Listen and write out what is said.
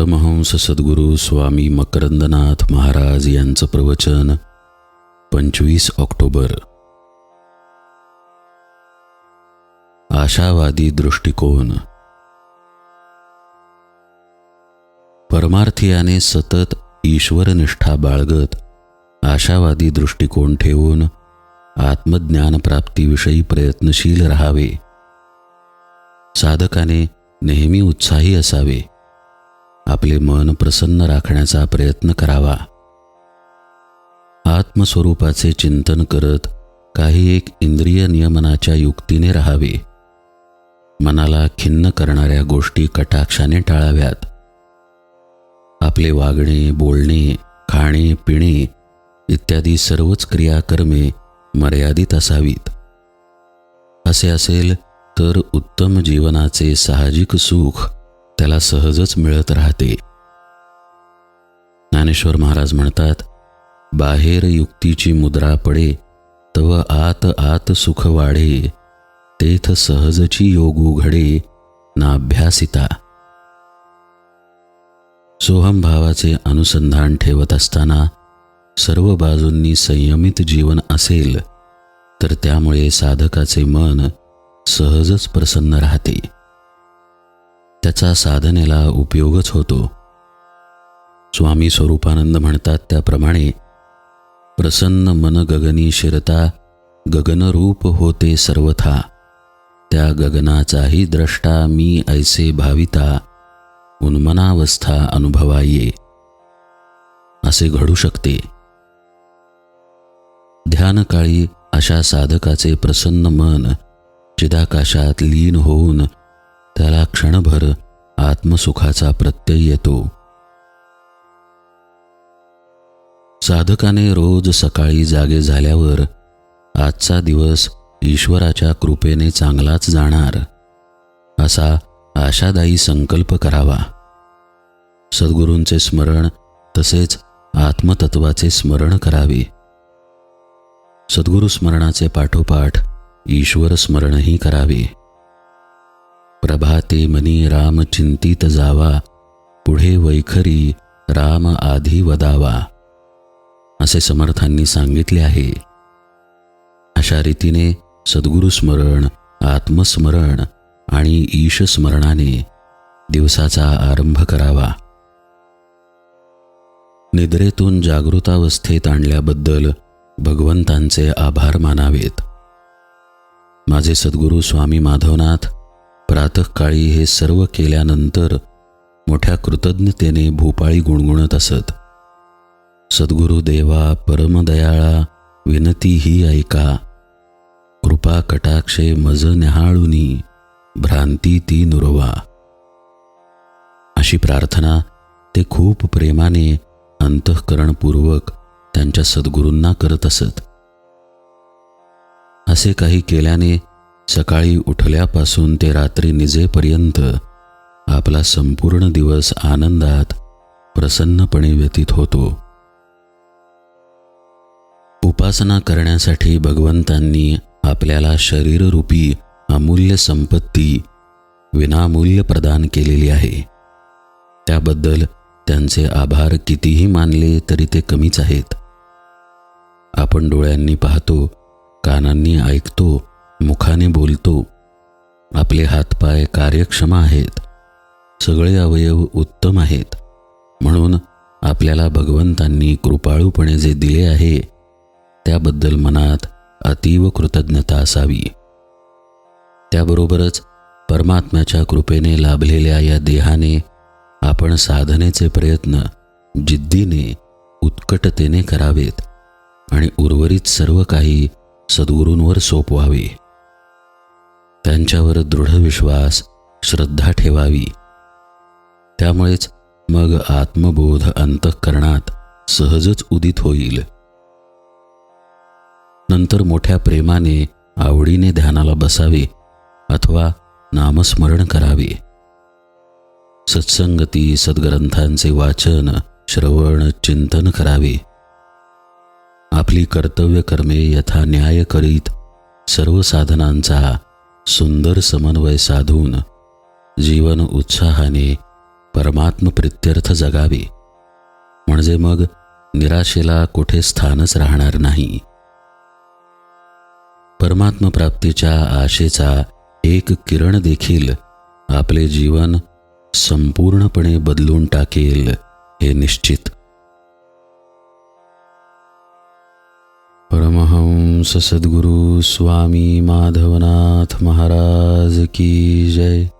परमहंस सद्गुरू स्वामी मकरंदनाथ महाराज यांचं प्रवचन पंचवीस ऑक्टोबर. आशावादी दृष्टिकोन. परमार्थियाने सतत ईश्वरनिष्ठा बाळगत आशावादी दृष्टिकोन ठेवून आत्मज्ञान प्राप्तीविषयी प्रयत्नशील राहावे. साधकाने नेहमी उत्साही असावे. आपले मन प्रसन्न राखण्याचा प्रयत्न करावा. आत्मस्वरूपाचे चिंतन करत काही एक इंद्रिय नियमनाच्या युक्तीने राहावे. मनाला खिन्न करणाऱ्या गोष्टी कटाक्षाने टाळाव्यात. आपले वागणे बोलणे खाणे पिणे इत्यादी सर्वच क्रियाकर्मे मर्यादित असावीत. असे असेल तर उत्तम जीवनाचे साहजिक सुख त्याला सहजच मिळत राहते. ज्ञानेश्वर महाराज म्हणतात बाहेर युक्तीची मुद्रा पडे तव आत आत सुख वाढे तेथ सहजची योग उघडे नाभ्यासिता. सोहम भावाचे अनुसंधान ठेवत असताना सर्व बाजूंनी संयमित जीवन असेल तर त्यामुळे साधकाचे मन सहजच प्रसन्न राहते. त्याचा साधनेला उपयोगच होतो. स्वामी स्वरूपानंद म्हणतात त्याप्रमाणे प्रसन्न मन गगनी शिरता गगनरूप होते सर्वथा. त्या गगनाचाही द्रष्टा मी ऐसे भाविता उन्मनावस्था अनुभवा ये असे घडू शकते. ध्यानकाळी अशा साधकाचे प्रसन्न मन चिदाकाशात लीन होऊन त्याला क्षणभर आत्मसुखाचा प्रत्यय येतो. साधकाने रोज सकाळी जागे झाल्यावर आजचा दिवस ईश्वराच्या कृपेने चांगलाच जाणार असा आशादायी संकल्प करावा. सद्गुरूंचे स्मरण तसेच आत्मतत्वाचे स्मरण करावे. सद्गुरू स्मरणाचे पाठोपाठ ईश्वर स्मरणही करावे. प्रभाते मनी राम चिंतित जावा पुढे वैखरी राम आधी वदावा. असे समर्थांनी सांगितले आहे. अशा रीतीने सद्गुरू स्मरण आत्मस्मरण आणि ईश स्मरणाने दिवसाचा आरंभ करावा. निद्रेतून जागृतावस्थेत आणल्याबद्दल भगवंतांचे आभार मानावेत. माझे सद्गुरू स्वामी माधवनाथ प्रातःकाळी हे सर्व केल्यानंतर मोठ्या कृतज्ञतेने भूपाळी गुणगुणत असत. सद्गुरू देवा परमदयाळा विनती ही ऐका. कृपा कटाक्षे मज न्याहाळुनी भ्रांती ती नुरवा. अशी प्रार्थना ते खूप प्रेमाने अंतःकरणपूर्वक त्यांच्या सद्गुरूंना करत असत. असे काही केल्याने सकाळी उठल्यापासून ते रात्री निजेपर्यंत आपला संपूर्ण दिवस आनंदात प्रसन्नपणे व्यतीत होतो. उपासना करण्यासाठी भगवंतांनी आपल्याला शरीररूपी अमूल्य संपत्ती विनामूल्य प्रदान केलेली आहे. त्याबद्दल त्यांचे आभार कितीही मानले तरी ते कमीच आहेत. आपण डोळ्यांनी पाहतो कार्यक्षम आहेत. सगळे अवयव उत्तम आहेत. म्हणून आपल्याला भगवंतांनी कृपाळूपणे जे दिले आहे त्याबद्दल मनात अतीव कृतज्ञता असावी. त्याबरोबरच परमात्म्याच्या कृपेने लाभलेल्या या देहाने आपण साधनेचे प्रयत्न जिद्दीने उत्कटतेने करावेत आणि उर्वरित सर्व काही सद्गुरूंवर सोपवावे. त्यांच्यावर दृढ विश्वास श्रद्धा ठेवावी. त्यामुळेच मग आत्मबोध अंतःकरणात सहजच उदित होईल. नंतर मोठ्या प्रेमाने आवडीने ध्यानाला बसावे अथवा नामस्मरण करावे. सत्संगती सद्ग्रंथांचे वाचन श्रवण चिंतन करावे. आपली कर्तव्य कर्मे यथा न्याय करीत सर्व साधनांचा सुंदर समन्वय साधून जीवन उत्साहाने परमात्म प्रित्यर्थ जगावे. म्हणजे मग निराशेला कुठे स्थानच राहणार नाही. परमात्म प्राप्तीच्या आशेचा एक किरण देखील आपले जीवन संपूर्णपणे बदलून टाकेल हे निश्चित. परमहंस सद्गुरु स्वामी माधवनाथ महाराज की जय.